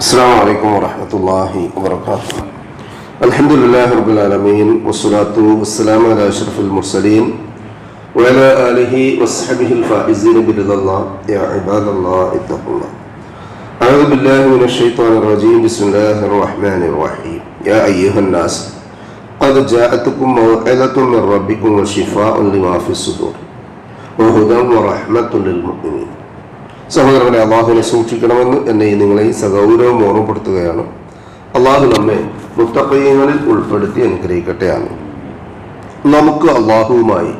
السلام عليكم ورحمة الله وبركاته. الحمد لله رب العالمين والصلاة والسلام على أشرف المرسلين وعلى آله وصحبه الفائزين برضا الله. يا عباد الله اتقوا الله. أعوذ بالله من الشيطان الرجيم. بسم الله الرحمن الرحيم. يا أيها الناس قد جاءتكم موعظة من ربكم وشفاء لما في الصدور وهدى ورحمة للمؤمنين. സഹോദരങ്ങളെ അള്ളാഹുവിനെ സൂക്ഷിക്കണമെന്ന് എന്നെ നിങ്ങളെ സഗൗരവം ഓർമ്മപ്പെടുത്തുകയാണ്. അള്ളാഹു നമ്മെ മുത്തപ്പയ്യങ്ങളിൽ ഉൾപ്പെടുത്തി അനുഗ്രഹിക്കട്ടെയാണ് നമുക്ക് അള്ളാഹുവുമായി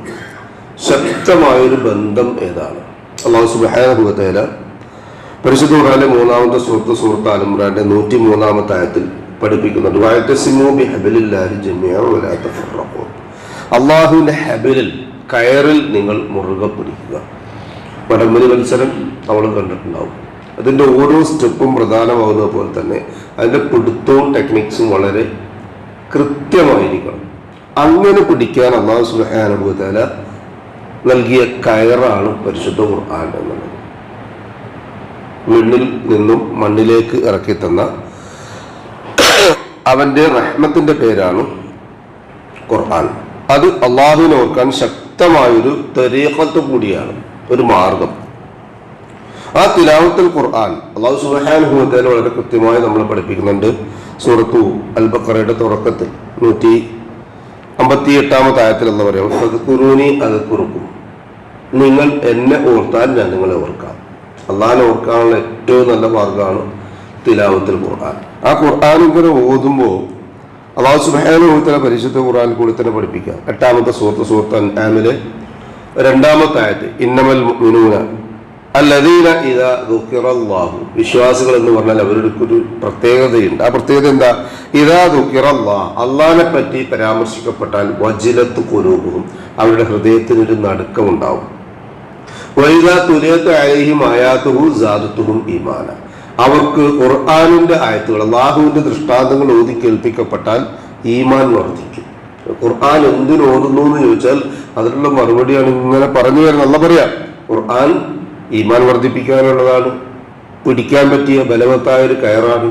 ശക്തമായൊരു ബന്ധം ഏതാണ്? അള്ളാഹു സുബാനുഭവത്തേല പരിശുദ്ധ ഖുർആനിലെ മൂന്നാമത്തെ സുഹൃത്ത് സുഹൃത്ത് അലമുറാന്റെ നൂറ്റി മൂന്നാമത്തെ ആയത്തിൽ പഠിപ്പിക്കുന്നുണ്ട്. അള്ളാഹുവിന്റെ ഹബിലിൽ കയറിൽ നിങ്ങൾ മുറുകെ പിടിക്കുക. വടംവലി മത്സരം നമ്മൾ കണ്ടിട്ടുണ്ടാവും. അതിന്റെ ഓരോ സ്റ്റെപ്പും പ്രധാനമാകുന്നത് പോലെ തന്നെ അതിന്റെ പിടുത്തവും ടെക്നിക്സും വളരെ കൃത്യമായിരിക്കണം. അങ്ങനെ പിടിക്കാൻ അള്ളാഹു സുഹാനുഭവത്തേല നൽകിയ കയറാണ് പരിശുദ്ധ ഖുർആൻ എന്നുള്ളത്. മണ്ണിൽ നിന്നും മണ്ണിലേക്ക് ഇറക്കി തന്ന അവന്റെ റഹ്മത്തിന്റെ പേരാണ് ഖുർആൻ. അത് അള്ളാഹുവിനെ ഓർക്കാൻ ശക്തമായൊരു തെരീഖത്ത് കൂടിയാണ് ഒരു മാർഗം. ആ തിലാവത്തുൽ ഖുർആൻ അള്ളാഹു സുബാനുഭവത്തേൽ വളരെ കൃത്യമായി നമ്മൾ പഠിപ്പിക്കുന്നുണ്ട്. സൂറത്തു അൽ ബക്കറയുടെ തുടക്കത്തിൽ നൂറ്റി അമ്പത്തി എട്ടാമത്തെ ആയത്തിൽ എന്ന് പറയുന്നത് അത് കുറുക്കും നിങ്ങൾ എന്നെ ഓർത്താൽ ഞാൻ നിങ്ങളെ ഓർക്കാം. അള്ളാഹിനെ ഓർക്കാനുള്ള ഏറ്റവും നല്ല മാർഗമാണ് തിലാവത്തുൽ ഖുർആൻ. ആ ഖുർആൻ ഇങ്ങനെ ഓതുമ്പോൾ അള്ളാഹു സുബാനുഭവത്തിലെ പരിശുദ്ധ ഖുർആൻ കൂടി തന്നെ പഠിപ്പിക്കാം എട്ടാമത്തെ സുഹൃത്ത് സുഹൃത്ത് രണ്ടാമത്തെ ആയത്ത് ഇന്നമൽ മുനൂന അല്ലദീന ഇതാ ദുഃഖിറല്ലാഹു. വിശ്വാസികൾ എന്ന് പറഞ്ഞാൽ അവരുടെ ഒരു പ്രത്യേകതയുണ്ട്. ആ പ്രത്യേകത എന്താ? ഇതാ ദുഃഖിറല്ലാ അള്ളാഹിനെ പറ്റി പരാമർശിക്കപ്പെട്ടാൽ വജിലത്ത് കുരൂപവും അവരുടെ ഹൃദയത്തിനൊരു നടുക്കമുണ്ടാവും. വൈദ തുലിയത്ത് അലഹിം ആയാത്തുഹു ജാദത്തുഹും ഈമാന. അവർക്ക് ഖുർആാനിന്റെ ആയത്തുകൾ അള്ളാഹുവിന്റെ ദൃഷ്ടാന്തങ്ങൾ ഓതി കേൾപ്പിക്കപ്പെട്ടാൽ ഈമാൻ വർദ്ധിക്കും. ഖുർആൻ എന്തിനോതുന്നു എന്ന് ചോദിച്ചാൽ അതിനുള്ള മറുപടിയാണ് ഇങ്ങനെ പറഞ്ഞു വരുന്നത് നല്ല പറയാം ഖുർആൻ ഈമാൻ വർദ്ധിപ്പിക്കാനുള്ളതാണ്. പിടിക്കാൻ പറ്റിയ ബലവത്തായ ഒരു കയറാണ്.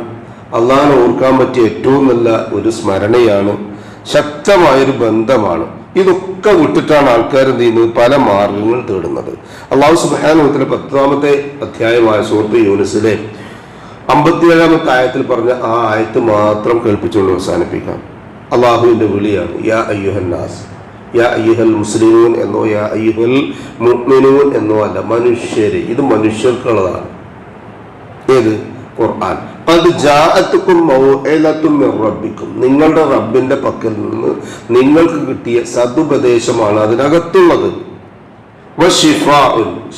അള്ളാഹിനെ ഓർക്കാൻ പറ്റിയ ഏറ്റവും നല്ല ഒരു സ്മരണയാണ്. ശക്തമായൊരു ബന്ധമാണ്. ഇതൊക്കെ വിട്ടിട്ടാണ് ആൾക്കാർ എന്ത് ചെയ്യുന്നത്? പല മാർഗങ്ങൾ തേടുന്നത്. അള്ളാഹു സുബാനുഹത്തിലെ പത്താമത്തെ അധ്യായമായ സുഹൃത്ത് യൂനിസിലെ അമ്പത്തിയേഴാമത്തെ ആയത്തിൽ പറഞ്ഞ ആ ആയത്ത് മാത്രം കേൾപ്പിച്ചുകൊണ്ട് അവസാനിപ്പിക്കാം. അള്ളാഹുവിന്റെ വിളിയാണ് യാ അയ്യുഹന്നാസ് യാ അയ്യുഹൽ മുസ്ലിമൂൻ എന്നോ യാ അയ്യുഹൽ മുഅ്മിനൂൻ എന്നോ അല്ല മനുഷ്യര്. ഇത് മനുഷ്യർക്കുള്ളതാണ്. ഏത്? ഖുർആൻ. അത് ജാഅത്തുക്കും മൗഇലത്തും മിർ റബ്ബിക്കും. നിങ്ങളുടെ റബ്ബിന്റെ പക്കൽ നിന്ന് നിങ്ങൾക്ക് കിട്ടിയ സതുപദേശമാണ് അതിനകത്തുള്ളത്.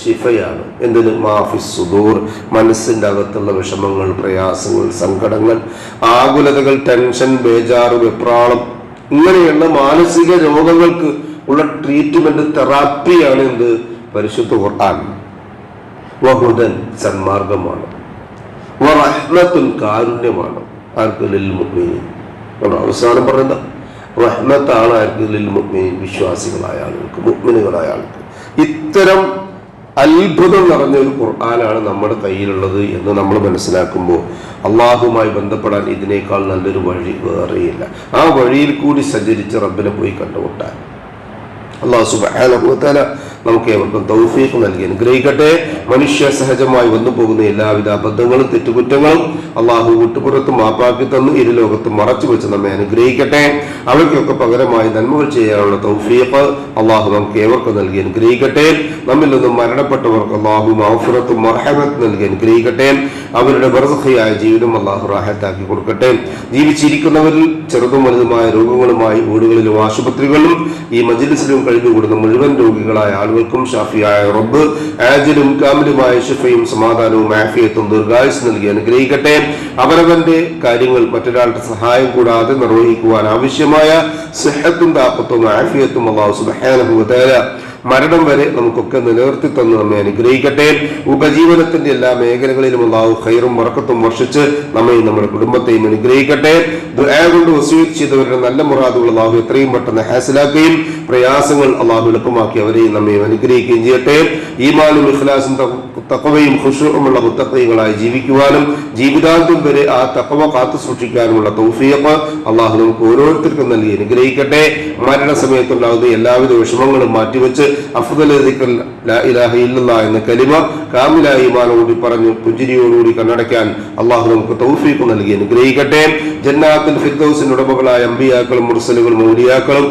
ഷിഫയാണ് എന്തിന്? മാഫിസ് സുദൂർ. മനസ്സിന്റെ അകത്തുള്ള വിഷമങ്ങൾ പ്രയാസങ്ങൾ സങ്കടങ്ങൾ ആകുലതകൾ ടെൻഷൻ ബേജാറ് വെപ്രാളം ഇങ്ങനെയുള്ള മാനസിക രോഗങ്ങൾക്ക് ഉള്ള ട്രീറ്റ്മെന്റ് തെറാപ്പിയാണ് എന്ത്? പരിശുദ്ധ ഖുർആൻ. വഹുദൻ സന്മാർഗമാണ്. കാരുണ്യമാണ്. ആർക്ക് അവസാനം പറയുന്നത് റഹ്മത്താണ് ആർക്ക് ലിൽ മുഅ്മിനീൻ വിശ്വാസികളായ ആളുകൾക്ക് മുഗ്മിനുകളായ ആൾക്ക് ഇത്തരം അത്ഭുതം നിറഞ്ഞ ഒരു ഖുർആനാണ് നമ്മുടെ കയ്യിലുള്ളത് എന്ന് നമ്മൾ മനസ്സിലാക്കുമ്പോൾ അള്ളാഹുമായി ബന്ധപ്പെടാൻ ഇതിനേക്കാൾ നല്ലൊരു വഴി വേറെയില്ല. ആ വഴിയിൽ കൂടി സഞ്ചരിച്ച് റബ്ബിനെ പോയി കണ്ടുമുട്ടാൻ. അള്ളാഹു സുബാന നമുക്ക് ഏവർക്കും തൗഫീഖ് നൽകി അനുഗ്രഹിക്കട്ടെ. മനുഷ്യ സഹജമായി വന്നു പോകുന്ന എല്ലാവിധ അബദ്ധങ്ങളും തെറ്റുകുറ്റങ്ങളും അള്ളാഹു വിട്ടുപുറത്തും മാപ്പാക്കി തന്നു. ഇരു ലോകത്തും മറച്ചു വെച്ച് നമ്മെ അനുഗ്രഹിക്കട്ടെ. അവയ്ക്കൊക്കെ പകരമായി നന്മകൾ ചെയ്യാനുള്ള തൗഫീഖ് അള്ളാഹു നമുക്ക് ഏവർക്കും നൽകി അനുഗ്രഹിക്കട്ടെ. നമ്മിൽ നിന്നും മരണപ്പെട്ടവർക്ക് അള്ളാഹു മഹഫുറത്തും മർഹമത്ത് നൽകി അനുഗ്രഹിക്കട്ടെ. അവരുടെ ബർസഖയായ ജീവിതം അള്ളാഹു റാഹത്താക്കി കൊടുക്കട്ടെ. ജീവിച്ചിരിക്കുന്നവരിൽ ചെറുതും വലുതുമായ രോഗങ്ങളുമായി വീടുകളിലും ആശുപത്രികളിലും ഈ മജിലിസിലും കഴിഞ്ഞുകൂടുന്ന മുഴുവൻ രോഗികളായ ആളുകൾക്കും ഷാഫിയായ റബ്ബ് ആജിലും കാമിലുമായ ഷിഫയും സമാധാനവും ആഫിയത്തും ദീർഘായുസ് നൽകി അനുഗ്രഹിക്കട്ടെ. അവരവന്റെ കാര്യങ്ങൾ മറ്റൊരാളുടെ സഹായം കൂടാതെ നിർവഹിക്കുവാൻ ആവശ്യമായ സെഹത്തും താപ്പത്തും ആഫിയത്തും അള്ളാഹു സുബഹാനുഭവത്തേല മരണം വരെ നമുക്കൊക്കെ നിലനിർത്തി തന്ന് നമ്മെ അനുഗ്രഹിക്കട്ടെ. ഉപജീവനത്തിന്റെ എല്ലാ മേഖലകളിലും ഉണ്ടാവും ഖൈറും മറക്കത്തും വർഷിച്ച് നമ്മയും നമ്മുടെ കുടുംബത്തെയും അനുഗ്രഹിക്കട്ടെ. കൊണ്ട് വസീത് ചെയ്തവരുടെ നല്ല മുറാദുകൾ അള്ളാഹു എത്രയും പെട്ടെന്ന് ഹാസിലാക്കുകയും പ്രയാസങ്ങൾ അള്ളാഹു എളുപ്പമാക്കി അവരെയും നമ്മയും അനുഗ്രഹിക്കുകയും ചെയ്യട്ടെ. ഈമാനും ഇഖ്ലാസും തക്കവയും ഖുഷുമുള്ള മുത്തഖീകളായി ജീവിക്കുവാനും ജീവിതാന്ത്യം വരെ ആ തക്കവ കാത്തു സൂക്ഷിക്കാനുമുള്ള തൗഫീഖ് അള്ളാഹു നമുക്ക് ഓരോരുത്തർക്കും നൽകി അനുഗ്രഹിക്കട്ടെ. മരണസമയത്തുണ്ടാകുന്ന എല്ലാവിധ വിഷമങ്ങളും മാറ്റിവെച്ച് അഫ്ദൽ ലാ ഇലാഹ എന്ന കലിമ കാമില ഈമാനോടി പറഞ്ഞു പുഞ്ചിരിയോടുകൂടി കണ്ണടയ്ക്കാൻ അള്ളാഹു നമുക്ക് തൗഫീഖ് നൽകി അനുഗ്രഹിക്കട്ടെ. ജന്നാത്തിൽ ഫിർദൌസിന്റെ ഉടമകളായ അമ്പിയാക്കളും മുർസലുകളും ഔലിയാക്കളും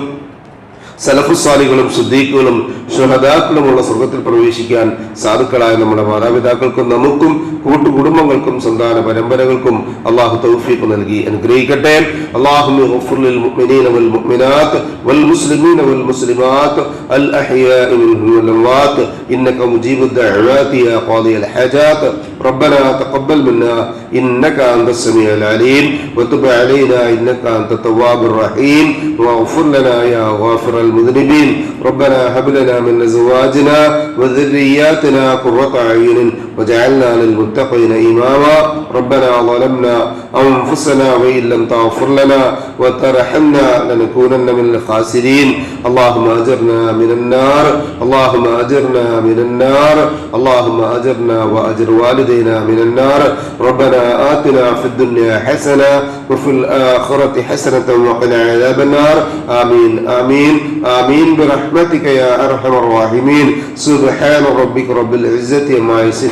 സലഫുസ്വാലികളും സുദ്ദീഖുകളും ഷുഹദാക്കളുമുള്ള സ്വർഗത്തിൽ പ്രവേശിക്കാൻ സാധുക്കളായ നമ്മുടെ മാതാപിതാക്കൾക്കും നമുക്കും കൂട്ടുകുടുംബങ്ങൾക്കും സന്താന പരമ്പരകൾക്കും അള്ളാഹു തൗഫീഖ് നൽകി അനുഗ്രഹിക്കട്ടെ അള്ളാഹു للمؤمنين والمؤمنات والمسلمين والمسلمات الأحياء منهم والأموات إنك مجيب الدعوات يا قاضي الحاجات ربنا تقبل منا إنك أنت السميع العليم وتب علينا إنك أنت التواب الرحيم واغفر لنا يا غافر المذنبين. ربنا هب لنا من أزواجنا وذرياتنا قرة أعين. وجعلنا للمتقين إماما. ربنا ظلمنا أنفسنا وإن لم تغفر لنا وترحمنا لنكونن من الخاسرين. اللهم أجرنا من النار. اللهم أجرنا من النار. اللهم أجرنا وأجر والدينا من النار. ربنا آتنا في الدنيا حسنة وفي الآخرة حسنة وقنا عذاب النار. آمين آمين آمين. برحمتك يا أرحم الراحمين. سبحان ربك رب العزة ما